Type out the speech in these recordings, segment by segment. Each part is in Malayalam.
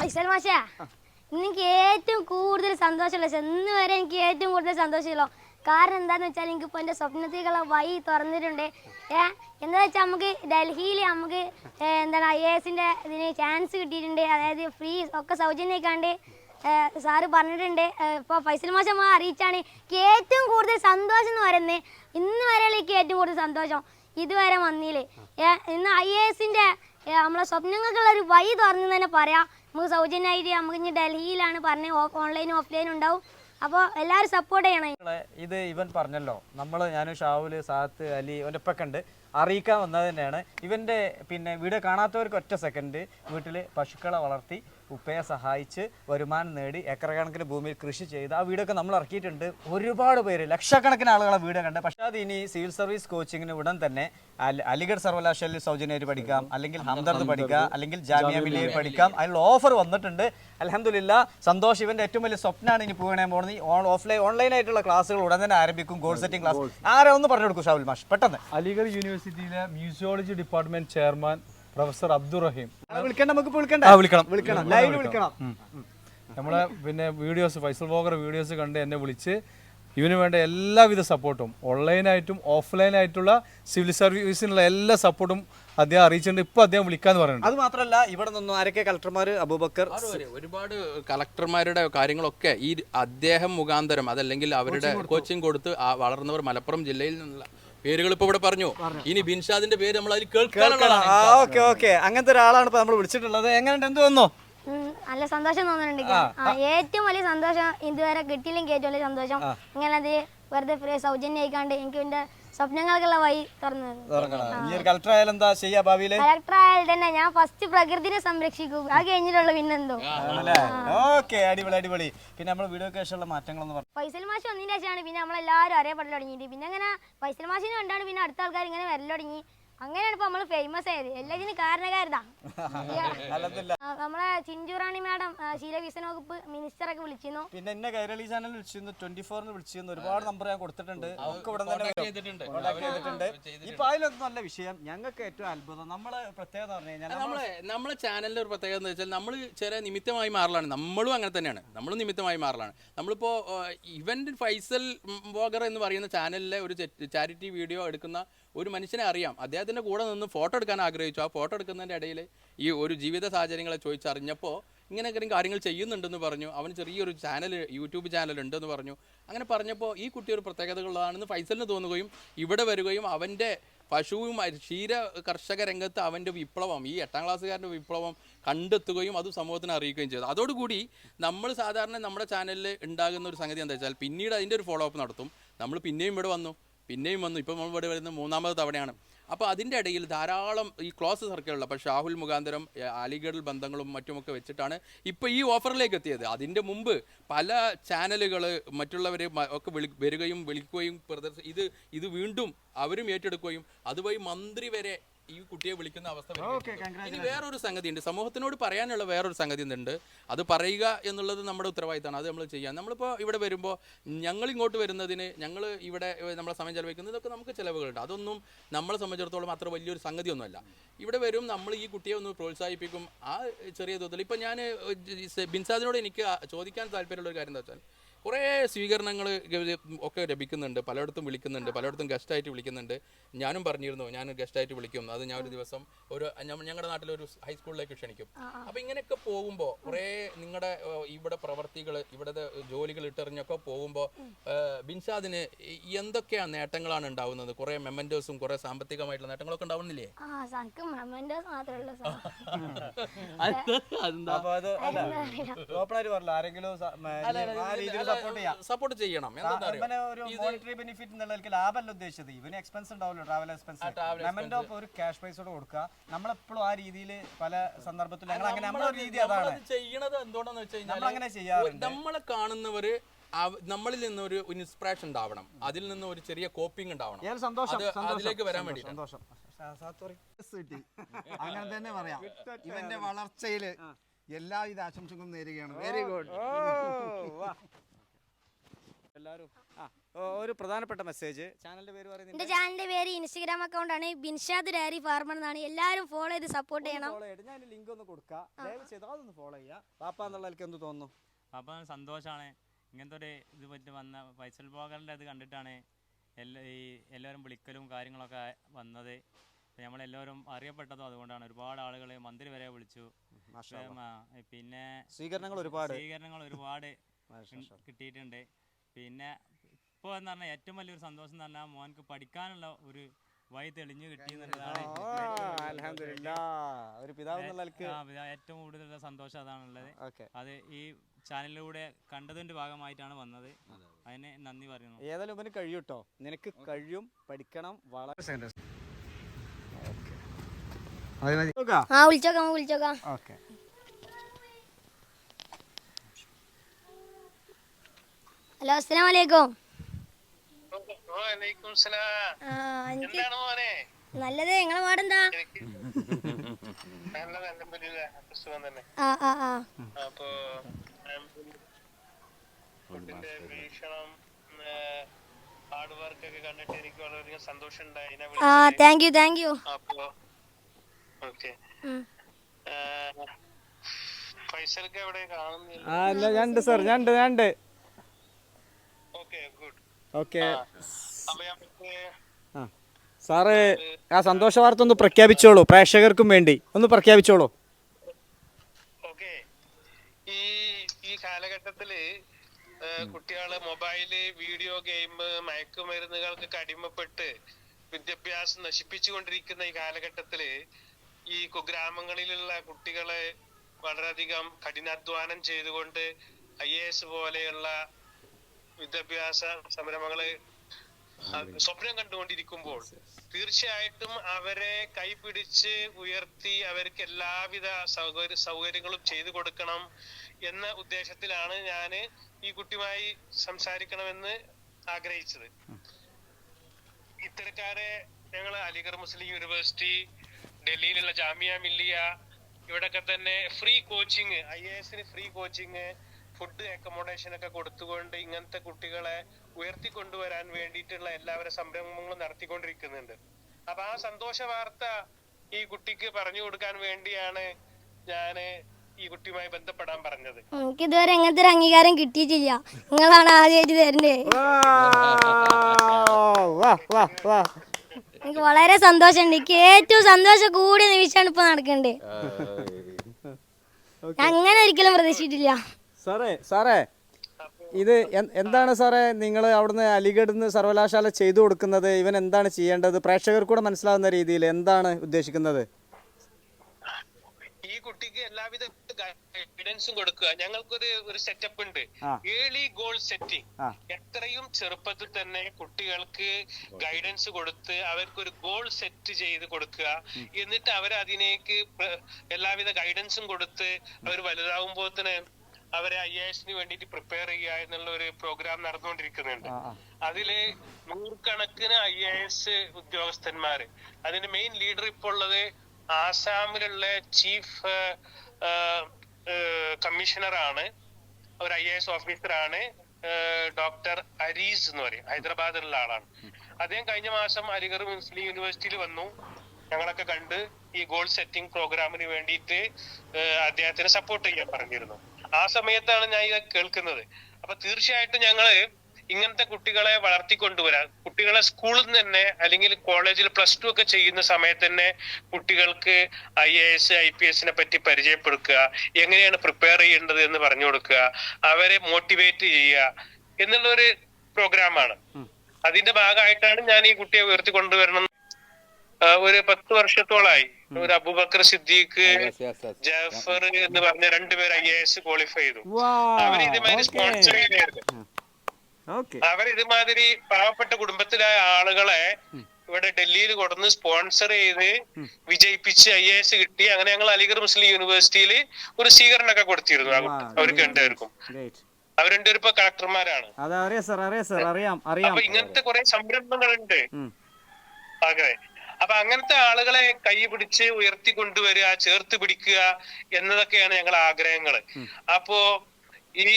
ഫൈസൽ മാഷാ എനിക്ക് ഏറ്റവും കൂടുതൽ സന്തോഷമുള്ള എന്ന് വരെ എനിക്ക് ഏറ്റവും കൂടുതൽ സന്തോഷമുള്ളൂ കാരണം എന്താന്ന് വെച്ചാൽ എനിക്ക് ഇപ്പോൾ എന്റെ സ്വപ്നത്തേക്കുള്ള വഴി തുറന്നിട്ടുണ്ട്. ഏ എന്താ വെച്ചാൽ നമുക്ക് ഡൽഹിയിൽ നമുക്ക് എന്താണ് ഐ എ എസിന്റെ ഇതിന് ചാൻസ് കിട്ടിയിട്ടുണ്ട്. അതായത് ഫ്രീ ഒക്കെ സൗജന്യമായിക്കാണ്ട് സാറ് പറഞ്ഞിട്ടുണ്ട്. ഇപ്പോൾ ഫൈസൽ മാഷമ്മ അറിയിച്ചാണ് എനിക്ക് ഏറ്റവും കൂടുതൽ സന്തോഷം എന്ന് പറയുന്നത്. ഇന്ന് വരെയുള്ള എനിക്ക് ഏറ്റവും കൂടുതൽ സന്തോഷം ഇതുവരെ വന്നില്ലേ ഇന്ന് ഐ എ എസിന്റെ നമ്മളെ സ്വപ്നങ്ങൾക്കുള്ള ഒരു വഴി തുറന്നു തന്നെ പറയാം. നമുക്ക് സൗജന്യമായിട്ട് നമുക്ക് ഇനി ഡൽഹിയിലാണ് പറഞ്ഞത് ഓൺലൈനും ഓഫ്ലൈനും ഉണ്ടാവും. അപ്പോൾ എല്ലാവരും സപ്പോർട്ട് ചെയ്യണം. ഇത് ഇവൻ പറഞ്ഞല്ലോ. നമ്മൾ ഞാനും ഷാവുൽ സാത്ത് അലി ഒരപ്പൊക്കെ ഉണ്ട്. അറിയിക്കാൻ വന്നത് തന്നെയാണ്. ഇവന്റെ പിന്നെ വീഡിയോ കാണാത്തവർക്ക് ഒറ്റ സെക്കൻഡ് വീട്ടിൽ പശുക്കളെ വളർത്തി ഉപ്പയെ സഹായിച്ച് വരുമാനം നേടി ഏക്കർ കണക്കിന് ഭൂമിയിൽ കൃഷി ചെയ്ത് ആ വീടൊക്കെ നമ്മൾ ഇറക്കിയിട്ടുണ്ട്. ഒരുപാട് പേര് ലക്ഷക്കണക്കിന് ആളുകളെ വീട് കണ്ട്. പക്ഷേ അത് ഇനി സിവിൽ സർവീസ് കോച്ചിങ്ങിന് ഉടൻ തന്നെ അലിഗഡ് സർവകലാശാലയിൽ സൗജന്യമായിട്ട് പഠിക്കാം. അല്ലെങ്കിൽ ഹംദർദ് പഠിക്കാം. അല്ലെങ്കിൽ ജാമ്യ മില്ലിയിൽ പഠിക്കാം. അതിനുള്ള ഓഫർ വന്നിട്ടുണ്ട്. അലഹമില്ല സന്തോഷ്. ഇവന്റെ ഏറ്റവും വലിയ സ്വപ്നമാണ് ഇനി പോകണേ പോകുന്നത് ഈ ഓഫ്ലൈൻ ഓൺലൈൻ ആയിട്ടുള്ള ക്ലാസ്സുകൾ ഉടൻ തന്നെ ആരംഭിക്കും. ഗോൾ സെറ്റിംഗ് ക്ലാസ് ആരെ? ഒന്ന് പറഞ്ഞു കൊടുക്കും ഷാവുൽ മാഷ്. പെട്ടെന്ന്. അലിഗഡ് യൂണിവേഴ്സിറ്റിയിലെ museology department chairman professor Abdurahim വിളിക്കണ്ട നമുക്ക് വിളിക്കണ്ട. ആ, വിളിക്കണം. വിളിക്കണം ലൈവ് വിളിക്കണം. നമ്മളെ പിന്നെ വീഡിയോസ് ഫൈസൽ വോഗർ വീഡിയോസ് കണ്ട് എന്നെ വിളിച്ച് ഇവന് വേണ്ട എല്ലാവിധ സപ്പോർട്ടും ഓൺലൈനായിട്ടും ഓഫ്ലൈനായിട്ടുള്ള സിവിൽ സർവീസിനുള്ള എല്ലാ സപ്പോർട്ടും അദ്ദേഹം അറിയിച്ചിട്ടുണ്ട്. ഇപ്പൊ അദ്ദേഹം വിളിക്കാന്ന് പറയുന്നത് അത് മാത്രമല്ല ഇവിടെ നിന്നും ആരൊക്കെ കളക്ടർമാർ അബൂബക്കർ ഒരുപാട് കളക്ടർമാരുടെ കാര്യങ്ങളൊക്കെ ഈ അദ്ദേഹം മുഖാന്തരം അതല്ലെങ്കിൽ അവരുടെ കോച്ചിങ് കൊടുത്ത്. വളർന്നവർ മലപ്പുറം ജില്ലയിൽ നിന്നുള്ള പേരുകൾ ഇപ്പൊ ഇവിടെ പറഞ്ഞു. ഇനി ബിൻഷാദിന്റെ പേര് നമ്മൾ അതിൽ കേൾക്കാനുള്ളതാണ് ഓക്കെ ഓക്കെ. അങ്ങനത്തെ ഒരാളാണ് ഇപ്പൊ നമ്മൾ വിളിച്ചിട്ടുള്ളത്. എങ്ങനെയുണ്ട്? എന്ത് വന്നോ നല്ല സന്തോഷം തോന്നുന്നുണ്ട് ആ, ഏറ്റവും വലിയ സന്തോഷം ഇതുവരെ കിട്ടിയില്ലെങ്കിൽ ഏറ്റവും വലിയ സന്തോഷം. ഇങ്ങനെ അത് വെറുതെ ഫ്രീ സൗജന്യമായിക്കാണ്ട് എനിക്ക് എന്റെ സ്വപ്നങ്ങൾക്കുള്ള വഴി തുറന്നു തന്നു. തുറക്കണം. ഒരു കളക്ടർ ആയാലും എന്താ ചെയ്യാ ഭാവിയിൽ? കളക്ടർ ആയാൽ തന്നെ ഞാൻ ഫസ്റ്റ് പ്രകൃതിനെ സംരക്ഷിക്കും. അത് കഴിഞ്ഞിട്ടുള്ള പിന്നെന്തോ ഓക്കെ അടിപൊളി അടിപൊളി. പിന്നെ നമ്മൾ വീഡിയോ ശേഷമുള്ള മാറ്റങ്ങളൊന്ന് പറഞ്ഞു ഫൈസൽ മാഷ് വന്നതിന് ശേഷമാണ് പിന്നെ നമ്മളെല്ലാവരും അറിയപ്പെടൽ തുടങ്ങിയിട്ട്. പിന്നെ അങ്ങനെ ഫൈസൽ മാഷിനെ കണ്ടാണ് പിന്നെ അടുത്ത ആൾക്കാർ ഇങ്ങനെ വരൽ തുടങ്ങി. അങ്ങനെയാണ് ഇപ്പൊ നമ്മൾ ഫേമസ് ആയത്. എല്ലാത്തിനും കാരണക്കാരതാ. നമ്മളെ ചിഞ്ചുറാണി മാഡം ശീലവികസന വകുപ്പ് മിനിസ്റ്റർ ഒക്കെ വിളിച്ചിരുന്നു. പിന്നെ എന്നെ കൈരളി ചാനൽ വിളിച്ചിരുന്നു ട്വന്റി ഫോറിന് വിളിച്ചിരുന്നു. ഒരുപാട് നമ്പർ ഞാൻ കൊടുത്തിട്ടുണ്ട്. ഒക്കെ ഇവിടെ തന്നെ ചെയ്തിട്ടുണ്ട്. ചെയ്തിട്ടുണ്ട്. ഇപ്പൊ അതിലൊന്നും നല്ല വിഷയം ഞങ്ങൾക്ക് ഏറ്റവും അത്ഭുതം നമ്മൾ പ്രത്യേകത പറഞ്ഞു കഴിഞ്ഞാൽ നമ്മളെ നമ്മളെ ചാനലിന്റെ ഒരു പ്രത്യേകത എന്ന് വെച്ചാൽ നമ്മൾ ചെറിയ നിമിത്തമായി മാറലാണ്. നമ്മളും അങ്ങനെ തന്നെയാണ്. നമ്മളും നിമിത്തമായി മാറലാണ്. നമ്മളിപ്പോ ഇവന്റ് ഫൈസൽ വോഗർ എന്ന് പറയുന്ന ചാനലിലെ ഒരു ചാരിറ്റി വീഡിയോ എടുക്കുന്ന ഒരു മനുഷ്യനെ അറിയാം. അദ്ദേഹത്തിന്റെ കൂടെ നിന്ന് ഫോട്ടോ എടുക്കാൻ ആഗ്രഹിച്ചു. ആ ഫോട്ടോ എടുക്കുന്നതിന്റെ ഇടയിൽ ഈ ഒരു ജീവിത സാഹചര്യങ്ങളെ ചോദിച്ചറിഞ്ഞപ്പോൾ ഇങ്ങനെയൊക്കെ കാര്യങ്ങൾ ചെയ്യുന്നുണ്ടെന്ന് പറഞ്ഞു. അവന് ചെറിയൊരു ചാനൽ യൂട്യൂബ് ചാനൽ ഉണ്ടെന്ന് പറഞ്ഞു. അങ്ങനെ പറഞ്ഞപ്പോൾ ഈ കുട്ടി ഒരു പ്രത്യേകതകളാണെന്ന് ഫൈസലിന് തോന്നുകയും ഇവിടെ വരികയും അവന്റെ പശുവും ക്ഷീര കർഷക രംഗത്ത് അവന്റെ വിപ്ലവം ഈ എട്ടാം ക്ലാസ്സുകാരന്റെ വിപ്ലവം കണ്ടെത്തുകയും അത് സമൂഹത്തിന് അറിയിക്കുകയും ചെയ്തു. അതോടുകൂടി നമ്മൾ സാധാരണ നമ്മുടെ ചാനലിൽ ഉണ്ടാകുന്ന ഒരു സംഗതി എന്താ വെച്ചാൽ പിന്നീട് അതിന്റെ ഒരു ഫോളോ അപ്പ് നടത്തും. നമ്മൾ പിന്നെയും ഇവിടെ വന്നു. പിന്നെയും വന്നു. ഇപ്പം നമ്മൾ ഇവിടെ വരുന്ന മൂന്നാമത് തവണയാണ്. അപ്പോൾ അതിന്റെ ഇടയിൽ ധാരാളം ഈ ക്ലോസ് സർക്കിളുള്ള അപ്പോൾ ഷാഹുൽ മുഖാന്തരം അലിഗഡിൽ അലിഗഡ് ബന്ധങ്ങളും മറ്റുമൊക്കെ വെച്ചിട്ടാണ് ഇപ്പോൾ ഈ ഓഫറിലേക്ക് എത്തിയത്. അതിന്റെ മുമ്പ് പല ചാനലുകൾ മറ്റുള്ളവരെ മ- ഒക്കെ വിളി വരികയും വിളിക്കുകയും പ്രദർശ ഇത് ഇത് വീണ്ടും അവരും ഏറ്റെടുക്കുകയും അതുവഴി മന്ത്രി വരെ ഈ കുട്ടിയെ വിളിക്കുന്ന അവസ്ഥ ഇനി വേറൊരു സംഗതി ഉണ്ട് സമൂഹത്തിനോട് പറയാനുള്ള വേറൊരു സംഗതി ഉണ്ട് അത് പറയുക എന്നുള്ളത് നമ്മുടെ ഉത്തരവാദിത്തമാണ്. അത് നമ്മൾ ചെയ്യാം. നമ്മളിപ്പോൾ ഇവിടെ വരുമ്പോൾ ഞങ്ങൾ ഇങ്ങോട്ട് വരുന്നതിന് ഞങ്ങൾ ഇവിടെ ഏഹ്, നമ്മളെ സമയം ചെലവഴിക്കുന്നത് ഇതൊക്കെ നമുക്ക് ചിലവുകളുണ്ട്. അതൊന്നും നമ്മളെ സംബന്ധിച്ചിടത്തോളം അത്ര വലിയൊരു സംഗതിയൊന്നുമല്ല. ഇവിടെ വരും നമ്മൾ ഈ കുട്ടിയെ ഒന്ന് പ്രോത്സാഹിപ്പിക്കും. ആ ചെറിയ തോതിൽ ഇപ്പം ഞാൻ ബിൻസാദിനോട് എനിക്ക് ആ- ചോദിക്കാൻ താല്പര്യമുള്ള ഒരു കാര്യം എന്താ വെച്ചാൽ കുറേ സ്വീകരണങ്ങൾ ഒക്കെ ലഭിക്കുന്നുണ്ട്. പലയിടത്തും വിളിക്കുന്നുണ്ട്. പലയിടത്തും ഗസ്റ്റായിട്ട് വിളിക്കുന്നുണ്ട്. ഞാനും പറഞ്ഞിരുന്നു ഞാൻ ഗസ്റ്റായിട്ട് വിളിക്കും. അത് ഞാൻ ഒരു ദിവസം ഒരു ഞങ്ങളുടെ നാട്ടിൽ ഒരു ഹൈസ്കൂളിലേക്ക് ക്ഷണിക്കും. അപ്പം ഇങ്ങനെയൊക്കെ പോകുമ്പോൾ കുറേ നിങ്ങളുടെ ഇവിടെ പ്രവർത്തികൾ ഇവിടുത്തെ ജോലികൾ ഇട്ടെറിഞ്ഞൊക്കെ പോകുമ്പോൾ ബിൻഷാദിന് എന്തൊക്കെയാണ് നേട്ടങ്ങളാണ് ഉണ്ടാവുന്നത്? കുറേ മെമ്മന്റോസും കുറേ സാമ്പത്തികമായിട്ടുള്ള നേട്ടങ്ങളൊക്കെ ഉണ്ടാവുന്നില്ലേ? അതെന്താ? ഓപ്പണായിട്ട് പറഞ്ഞില്ല. ആരെങ്കിലും സപ്പോർട്ട് ചെയ്യാം. സപ്പോർട്ട് ചെയ്യണം. എന്താ ഒരു മോണിറ്ററി ബെനിഫിറ്റ് എന്നുള്ളവർക്ക് ലാഭമല്ല ഉദ്ദേശിച്ചത്. ഇവന് എക്സ്പെൻസ് ഉണ്ടാവില്ല ട്രാവൽ എക്സ്പെൻസ് മെമന്റോ ഒരു ക്യാഷ് പ്രൈസോട് കൊടുക്കുക. നമ്മളെപ്പോഴും ആ രീതിയിൽ പല സന്ദർഭത്തിലും ഞങ്ങൾ അങ്ങനെ നമ്മളെ രീതി അതാണ്. ചെയ്യണത് എന്തുകൊണ്ടെന്ന് വെച്ച് കഴിഞ്ഞാൽ നമ്മളങ്ങനെ ചെയ്യാറുണ്ട്. നമ്മളെ കാണുന്നവര് നമ്മളിൽ നിന്ന് ഒരു ഇൻസ്പിറേഷൻ ഉണ്ടാവണം. അതിൽ നിന്ന് ഒരു ചെറിയ കോപ്പിംഗ് ഉണ്ടാവണം. സന്തോഷം അതിലേക്ക് വരാൻ വേണ്ടി. സന്തോഷം. അങ്ങനെ തന്നെ പറയാം. ഇവന്റെ വളർച്ചയിൽ എല്ലാവിധ ആശംസകളും നേരുകയാണ്. വെരി ഗുഡ് എല്ലാവരും. ആ. ഒരു പ്രധാനപ്പെട്ട മെസ്സേജ് ചാനലിന്റെ പേര് പറയുന്നത് എന്റെ ചാനലിന്റെ പേര് ഇൻസ്റ്റഗ്രാം അക്കൗണ്ടാണ് ബിൻഷാദ് ഡയറി ഫാർമർ എന്നാണ്. എല്ലാവരും ഫോളോ ചെയ്ത് സപ്പോർട്ട് ചെയ്യണം. ഫോളോ ചെയ്യട്ടെ ഞാൻ ലിങ്ക് ഒന്ന് കൊടുക്കാം. ദയവ് ചെയ്ത് അതൊന്ന് ഫോളോ ചെയ്യാം. പാപ്പ എന്നുള്ള എനിക്ക് എന്ത് തോന്നുന്നു? അപ്പം സന്തോഷമാണ് ഇങ്ങനത്തെ ഒരു ഇത് പറ്റി വന്ന ഫൈസൽ ബ്ലോഗറിന്റെ ഇത് കണ്ടിട്ടാണ് എല്ലാ ഈ എല്ലാവരും വിളിക്കലും കാര്യങ്ങളൊക്കെ വന്നത്. നമ്മളെല്ലാവരും അറിയപ്പെട്ടതും അതുകൊണ്ടാണ്. ഒരുപാട് ആളുകൾ മന്ത്രി വരെ വിളിച്ചു. പിന്നെ സ്വീകരണങ്ങൾ ഒരുപാട്. സ്വീകരണങ്ങൾ ഒരുപാട് കിട്ടിയിട്ടുണ്ട്. പിന്നെ ഇപ്പോൾ എന്ന് പറഞ്ഞാൽ ഏറ്റവും വലിയൊരു സന്തോഷം എന്ന് പറഞ്ഞാൽ മോൻക്ക് പഠിക്കാനുള്ള ഒരു വഴി തെളിഞ്ഞു കിട്ടി എന്നുള്ളതാണ്. ഒരു പിതാവ് എന്നുള്ള ഏറ്റവും കൂടുതൽ സന്തോഷം അതാണുള്ളത്. അത് ഈ ചാനലിലൂടെ കണ്ടതിന്റെ ഭാഗമായിട്ടാണ് വന്നത്. അതിന് നന്ദി പറയുന്നു. ഏതായാലും ഇവന് കഴിയൂട്ടോ? നിനക്ക് കഴിയും പഠിക്കണം വളരെ ആ വിളിച്ചോക്കാം നമുക്ക് വിളിച്ചോക്കാം. ഓക്കെ. ഹലോ അസ്സലാം വലൈക്കും നല്ലത്. നിങ്ങളെ പാടെന്താ? അപ്പോ ഹാർഡ് വർക്ക് ഒക്കെ കണ്ടിട്ട് എനിക്ക് വളരെയധികം സന്തോഷം ഉണ്ടായി ആ വിളിച്ചത്. താങ്ക് യു താങ്ക് യു അപ്പോ ഓക്കെ. ഫൈസൽക്ക് എവിടെ കാണുന്നില്ല ആ ഇല്ല സാർ ഞണ്ട് ഞാനുണ്ട് ഓക്കെ സാറ് ആ സന്തോഷ വാർത്ത ഒന്ന് പ്രഖ്യാപിച്ചോളൂ പ്രേക്ഷകർക്കും വേണ്ടി. ഒന്ന് പ്രഖ്യാപിച്ചോളൂ. ഓക്കെ. ഈ ഈ കാലഘട്ടത്തിൽ ഏഹ്, കുട്ടികൾ മൊബൈൽ വീഡിയോ ഗെയിം മയക്കുമരുന്നുകൾക്ക് അടിമപ്പെട്ട് വിദ്യാഭ്യാസം നശിപ്പിച്ചുകൊണ്ടിരിക്കുന്ന ഈ കാലഘട്ടത്തിൽ ഈ കുഗ്രാമങ്ങളിലുള്ള കുട്ടികളെ വളരെയധികം കഠിനാധ്വാനം ചെയ്തുകൊണ്ട് ഐ എ എസ് പോലെയുള്ള വിദ്യാഭ്യാസ സംരംഭങ്ങൾ സ്വപ്നം കണ്ടുകൊണ്ടിരിക്കുമ്പോൾ തീർച്ചയായിട്ടും അവരെ കൈപിടിച്ച് ഉയർത്തി അവർക്ക് എല്ലാവിധ സൗകര്യ സൗകര്യങ്ങളും ചെയ്തു കൊടുക്കണം എന്ന ഉദ്ദേശത്തിലാണ് ഞാൻ ഈ കുട്ടിയുമായി സംസാരിക്കണമെന്ന് ആഗ്രഹിച്ചത്. ഇത്തരക്കാരെ ഞങ്ങൾ അലിഗർ മുസ്ലിം യൂണിവേഴ്സിറ്റി ഡൽഹിയിലുള്ള ജാമിയ മില്ലിയ ഇവിടൊക്കെ തന്നെ ഫ്രീ കോച്ചിങ് ഐ എ എസിന് ഫ്രീ കോച്ചിങ് ഫുഡ് അക്കോമഡേഷൻ ഒക്കെ കൊടുത്തുകൊണ്ട് ഇങ്ങനത്തെ കുട്ടികളെ ഉയർത്തിക്കൊണ്ടുവരാൻ വേണ്ടിയിട്ടുള്ള എല്ലാവരും സംരംഭങ്ങളും നടത്തിക്കൊണ്ടിരിക്കുന്നുണ്ട്. അപ്പൊ ആ സന്തോഷ വാർത്ത ഈ കുട്ടിക്ക് പറഞ്ഞു കൊടുക്കാൻ വേണ്ടിയാണ് ഞാൻ ഈ കുട്ടിയുമായി ബന്ധപ്പെടാൻ പറഞ്ഞത്. എനിക്ക് ഇതുവരെ എങ്ങനത്തെ ഒരു അംഗീകാരം കിട്ടിയിട്ടില്ല. നിങ്ങളാണ് ആദ്യമായിട്ട് തരണ്ടേ വാ വാ വാ എനിക്ക് വളരെ സന്തോഷമുണ്ട്. എനിക്ക് ഏറ്റവും സന്തോഷം കൂടിയ നിമിഷമാണ് ഇപ്പൊ നടക്കണ്ടേ. അങ്ങനെ ഒരിക്കലും പ്രതീക്ഷിച്ചിട്ടില്ല. സാറേ സാറേ ഇത് എന്താണ് സാറേ നിങ്ങൾ അവിടുന്ന് അലിഗഡിൽ നിന്ന് സർവകലാശാല ചെയ്തു കൊടുക്കുന്നത്? ഇവൻ എന്താണ് ചെയ്യേണ്ടത്? പ്രേക്ഷകർ കൂടെ മനസ്സിലാവുന്ന രീതിയിൽ എന്താണ് ഉദ്ദേശിക്കുന്നത്? ഈ കുട്ടിക്ക് എല്ലാവിധ ഗൈഡൻസും കൊടുക്കുക. ഞങ്ങൾക്കൊരു ഒരു സെറ്റപ്പ് ഉണ്ട്. ഏളി ഏർലി ഗോൾ സെറ്റിംഗ് എത്രയും ചെറുപ്പത്തിൽ തന്നെ കുട്ടികൾക്ക് ഗൈഡൻസ് കൊടുത്ത് അവർക്ക് ഒരു ഗോൾ സെറ്റ് ചെയ്ത് കൊടുക്കുക. എന്നിട്ട് അവർ അതിനേക്ക് എല്ലാവിധ ഗൈഡൻസും കൊടുത്ത് അവർ വലുതാവുമ്പോൾ തന്നെ അവരെ ഐ എസിന് വേണ്ടിയിട്ട് പ്രിപ്പയർ ചെയ്യുക എന്നുള്ള ഒരു പ്രോഗ്രാം നടന്നുകൊണ്ടിരിക്കുന്നുണ്ട്. അതിൽ നൂറുകണക്കിന് ഐ എ എസ് ഉദ്യോഗസ്ഥന്മാര്. അതിന്റെ മെയിൻ ലീഡർ ഇപ്പോൾ ഉള്ളത് ആസാമിലുള്ള ചീഫ് കമ്മീഷണർ ആണ്. ഒരു ഐ എ എസ് ഓഫീസർ ആണ് ഡോക്ടർ അരീസ് എന്ന് പറയും. ഹൈദരാബാദിലുള്ള ആളാണ്. അദ്ദേഹം കഴിഞ്ഞ മാസം അലിഗർ മുസ്ലിം യൂണിവേഴ്സിറ്റിയിൽ വന്നു. ഞങ്ങളൊക്കെ കണ്ട് ഈ ഗോൾ സെറ്റിംഗ് പ്രോഗ്രാമിന് വേണ്ടിയിട്ട് അദ്ദേഹത്തിന് സപ്പോർട്ട് ചെയ്യാൻ പറഞ്ഞിരുന്നു. ആ സമയത്താണ് ഞാൻ ഇത് കേൾക്കുന്നത്. അപ്പൊ തീർച്ചയായിട്ടും ഞങ്ങൾ ഇങ്ങനത്തെ കുട്ടികളെ വളർത്തിക്കൊണ്ടുവരാൻ കുട്ടികളെ സ്കൂളിൽ നിന്ന് തന്നെ അല്ലെങ്കിൽ കോളേജിൽ പ്ലസ് ടു ഒക്കെ ചെയ്യുന്ന സമയത്ത് തന്നെ കുട്ടികൾക്ക് I A S I P എസിനെ പറ്റി പരിചയപ്പെടുത്തുക എങ്ങനെയാണ് പ്രിപ്പയർ ചെയ്യേണ്ടത് എന്ന് പറഞ്ഞു കൊടുക്കുക അവരെ മോട്ടിവേറ്റ് ചെയ്യുക എന്നുള്ള ഒരു പ്രോഗ്രാമാണ് അതിന്റെ ഭാഗമായിട്ടാണ് ഞാൻ ഈ കുട്ടിയെ ഉയർത്തി കൊണ്ടുവരണം ആ, ഒരു പത്ത് വർഷത്തോളായി. ഒരു അബുബക്കർ സിദ്ദീഖ് ജാഫർ എന്ന് പറഞ്ഞ രണ്ടുപേർ ഐ എ എസ് ക്വാളിഫൈ ചെയ്തു. അവർ ഇതുമാതിരി സ്പോൺസർ ചെയ്തായിരുന്നു അവർ ഇതുമാതിരി പാവപ്പെട്ട കുടുംബത്തിലായ ആളുകളെ ഇവിടെ ഡൽഹിയിൽ കൊടുന്ന് സ്പോൺസർ ചെയ്ത് വിജയിപ്പിച്ച് ഐ എ എസ് കിട്ടി. അങ്ങനെ ഞങ്ങൾ അലിഗർ മുസ്ലിം യൂണിവേഴ്സിറ്റിയിൽ ഒരു സ്വീകരണമൊക്കെ കൊടുത്തിരുന്നു. അവർക്ക് രണ്ടുപേർക്കും. അവരുടെ ഇപ്പൊ കളക്ടർമാരാണ് അത് അപ്പൊ ഇങ്ങനത്തെ കുറെ സംരംഭങ്ങളുണ്ട്. ഉം. അപ്പൊ അങ്ങനത്തെ ആളുകളെ കൈ പിടിച്ച് ഉയർത്തി കൊണ്ടുവരിക ചേർത്ത് പിടിക്കുക എന്നതൊക്കെയാണ് ഞങ്ങളുടെ ആഗ്രഹങ്ങൾ അപ്പോ ഈ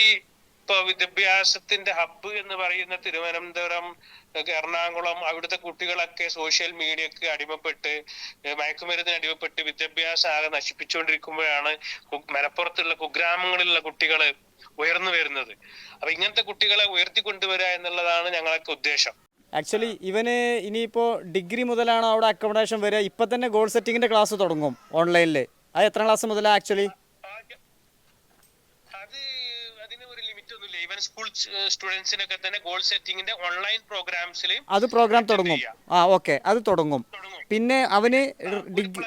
ഇപ്പൊ വിദ്യാഭ്യാസത്തിന്റെ ഹബ്ബ് എന്ന് പറയുന്ന തിരുവനന്തപുരം എറണാകുളം അവിടുത്തെ കുട്ടികളൊക്കെ സോഷ്യൽ മീഡിയക്ക് അടിമപ്പെട്ട് മയക്കുമരുന്നിന് അടിമപ്പെട്ട് വിദ്യാഭ്യാസം ആകെ നശിപ്പിച്ചുകൊണ്ടിരിക്കുമ്പോഴാണ് മലപ്പുറത്തുള്ള കുഗ്രാമങ്ങളിലുള്ള കുട്ടികൾ ഉയർന്നു വരുന്നത്. അപ്പൊ ഇങ്ങനത്തെ കുട്ടികളെ ഉയർത്തിക്കൊണ്ടുവരിക എന്നുള്ളതാണ് ഞങ്ങളൊക്കെ ഉദ്ദേശം. ആക്ച്വലി ഇവന് ഇനിയിപ്പോൾ ഡിഗ്രി മുതലാണ് അവിടെ അക്കോമഡേഷൻ വരിക? ഇപ്പം തന്നെ ഗോൾ സെറ്റിങ്ങിന്റെ ക്ലാസ് തുടങ്ങും ഓൺലൈനിൽ അത് എത്ര ക്ലാസ് മുതലാണ് ആക്ച്വലി സ്കൂൾ സ്റ്റുഡൻസിനൊക്കെ തന്നെ ഗോൾ സെറ്റിംഗിന്റെ ഓൺലൈൻ പ്രോഗ്രാംസിൽ അത് പ്രോഗ്രാം തുടങ്ങും. ആ ഓക്കെ അത് തുടങ്ങും. പിന്നെ അവന് ഡിഗ്രി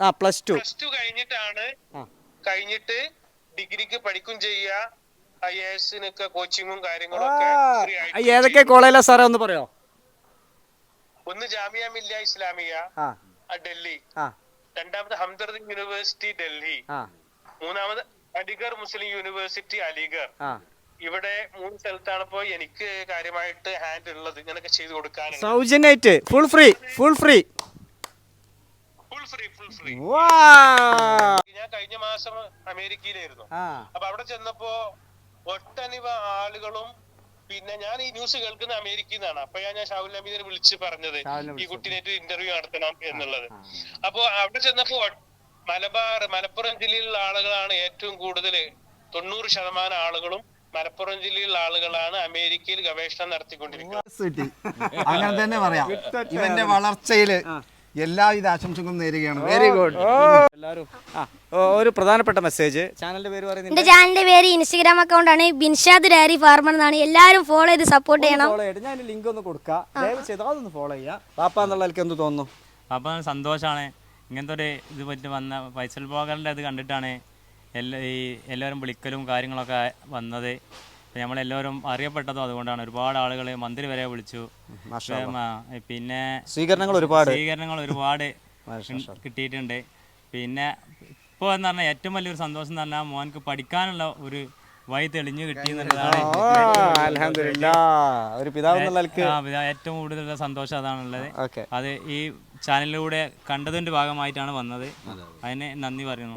ആ പ്ലസ് ടു പ്ലസ് ടു കഴിഞ്ഞിട്ടാണ് കഴിഞ്ഞിട്ട് ഡിഗ്രിക്ക് പഠിക്കും ചെയ്യുക ഐ എ എസിനൊക്കെ കോച്ചിങ്ങും കാര്യങ്ങളും ഏതൊക്കെ കോളേജിലാ സാറേ? ഒന്ന് പറയോ? ഒന്ന് ജാമിയ മില്ലിയ ഇസ്ലാമിയ ഡൽഹി. രണ്ടാമത് ഹംദർദ് യൂണിവേഴ്സിറ്റി ഡൽഹി. മൂന്നാമത് അലിഗർ മുസ്ലിം യൂണിവേഴ്സിറ്റി അലിഗർ. ഇവിടെ മൂന്ന് സ്ഥലത്താണ് ഇപ്പോ എനിക്ക് കാര്യമായിട്ട് ഹാൻഡ് ഉള്ളത്. ഇങ്ങനൊക്കെ ചെയ്തു കൊടുക്കാൻ സൗജന്യമായിട്ട് full free full free full free full free ഞാൻ കഴിഞ്ഞ മാസം അമേരിക്കയിലായിരുന്നു. അപ്പൊ അവിടെ ചെന്നപ്പോ ഒട്ടനവധി ആളുകളും പിന്നെ ഞാൻ ഈ ന്യൂസ് കേൾക്കുന്ന അമേരിക്കയിൽ നിന്നാണ്. അപ്പൊ ഞാൻ ഞാൻ ഷാഹുൽ അമീദിനെ വിളിച്ച് പറഞ്ഞത് ഈ കുട്ടീനായിട്ട് ഇന്റർവ്യൂ നടത്തണം എന്നുള്ളത്. അപ്പൊ അവിടെ ചെന്നപ്പോ മലബാർ മലപ്പുറം ജില്ലയിലുള്ള ആളുകളാണ് ഏറ്റവും കൂടുതൽ തൊണ്ണൂറ് ശതമാനം ആളുകളും മലപ്പുറം ജില്ലയിലുള്ള ആളുകളാണ് അമേരിക്കയിൽ ഗവേഷണം നടത്തിക്കൊണ്ടിരിക്കുന്നത്. അങ്ങനെ തന്നെ പറയാം. ഇവന്റെ വളർച്ചയിൽ എല്ലാവിധ ആശംസകളും നേരുകയാണ്. വെരി ഗുഡ് എല്ലാവരും. ആ ഓ- ഒരു പ്രധാനപ്പെട്ട മെസ്സേജ് ചാനലിന്റെ പേര് എന്റെ ചാനലിന്റെ പേര് ഇൻസ്റ്റഗ്രാം അക്കൗണ്ട് ആണ്. ബിൻഷാദ് ഡയറി ഫാർമർ എന്നാണ്. എല്ലാവരും ഫോളോ ചെയ്ത് സപ്പോർട്ട് ചെയ്യണം. ഫോളോ ചെയ്തിട്ട് ഞാൻ ലിങ്ക് ഒന്ന് കൊടുക്കാം. ദയവ് ചെയ്ത് അതൊന്ന് ഫോളോ ചെയ്യാം. പാപ്പ എന്നുള്ള എനിക്ക് എന്ത് തോന്നുന്നു? അപ്പം സന്തോഷമാണ് ഇങ്ങനത്തെ ഒരു ഇത് പറ്റി വന്ന ഫൈസൽ ബ്ലോഗറിന്റെ ഇത് കണ്ടിട്ടാണ് എല്ലാ ഈ എല്ലാവരും വിളിക്കലും കാര്യങ്ങളൊക്കെ വന്നത്. നമ്മളെല്ലാവരും അറിയപ്പെട്ടതും അതുകൊണ്ടാണ്. ഒരുപാട് ആളുകൾ മന്ത്രി വരെ വിളിച്ചു. പിന്നെ സ്വീകരണങ്ങൾ ഒരുപാട്. സ്വീകരണങ്ങൾ ഒരുപാട് കിട്ടിയിട്ടുണ്ട്. പിന്നെ ഇപ്പോൾ എന്ന് പറഞ്ഞാൽ ഏറ്റവും വലിയൊരു സന്തോഷം എന്ന് പറഞ്ഞാൽ മോനക്ക് പഠിക്കാനുള്ള ഒരു വഴി തെളിഞ്ഞു കിട്ടി ഏറ്റവും കൂടുതൽ സന്തോഷം അതാണുള്ളത്. അത് ഈ ചാനലിലൂടെ കണ്ടതിന്റെ ഭാഗമായിട്ടാണ് വന്നത്. അതിന് നന്ദി പറയുന്നു.